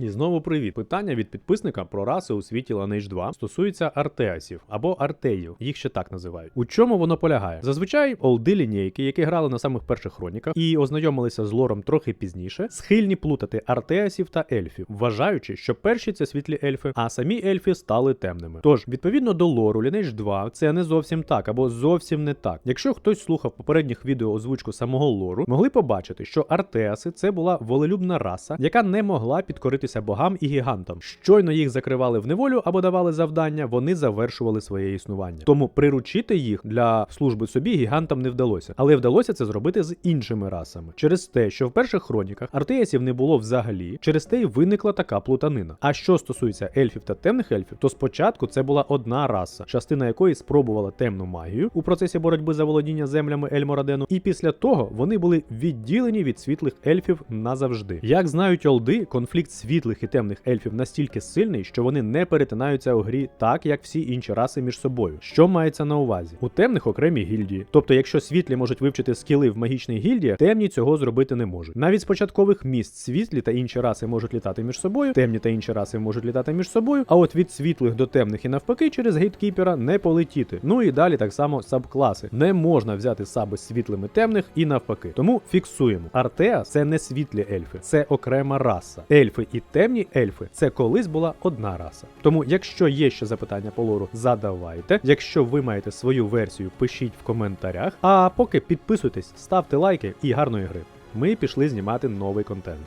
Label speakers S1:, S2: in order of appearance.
S1: І знову привіт. Питання від підписника про раси у світі Lineage 2 стосується артеасів або артеїв, їх ще так називають. У чому воно полягає? Зазвичай олди лінійки, які грали на самих перших хроніках і ознайомилися з лором трохи пізніше, схильні плутати артеасів та ельфів, вважаючи, що перші це світлі ельфи, а самі ельфи стали темними. Тож, відповідно до лору Lineage 2, це не зовсім так або зовсім не так. Якщо хтось слухав попередніх відео озвучку самого лору, могли побачити, що артеаси це була волелюбна раса, яка не могла підкоритися богам і гігантам. Щойно їх закривали в неволю або давали завдання, вони завершували своє існування. Тому приручити їх для служби собі гігантам не вдалося, але вдалося це зробити з іншими расами. Через те, що в перших хроніках артеасів не було взагалі, через те й виникла така плутанина. А що стосується ельфів та темних ельфів, то спочатку це була одна раса, частина якої спробувала темну магію у процесі боротьби за володіння землями Ельморадену, і після того вони були відділені від світлих ельфів назавжди. Як знають олди, конфлікт світлих і темних ельфів настільки сильний, що вони не перетинаються у грі так, як всі інші раси між собою. Що мається на увазі? У темних окремі гільдії. Тобто, якщо світлі можуть вивчити скіли в магічних гільдіях, темні цього зробити не можуть. Навіть з початкових місць світлі та інші раси можуть літати між собою, темні та інші раси можуть літати між собою, а от від світлих до темних і навпаки через гейткіпера не полетіти. Ну і далі так само сабкласи. Не можна взяти саби світлими темних і навпаки. Тому фіксуємо. Артеа це не світлі ельфи, це окрема раса. Ельфи і темні ельфи це колись була одна раса. Тому, якщо є ще запитання по лору, задавайте. Якщо ви маєте свою версію, пишіть в коментарях. А поки підписуйтесь, ставте лайки і гарної гри. Ми пішли знімати новий контент.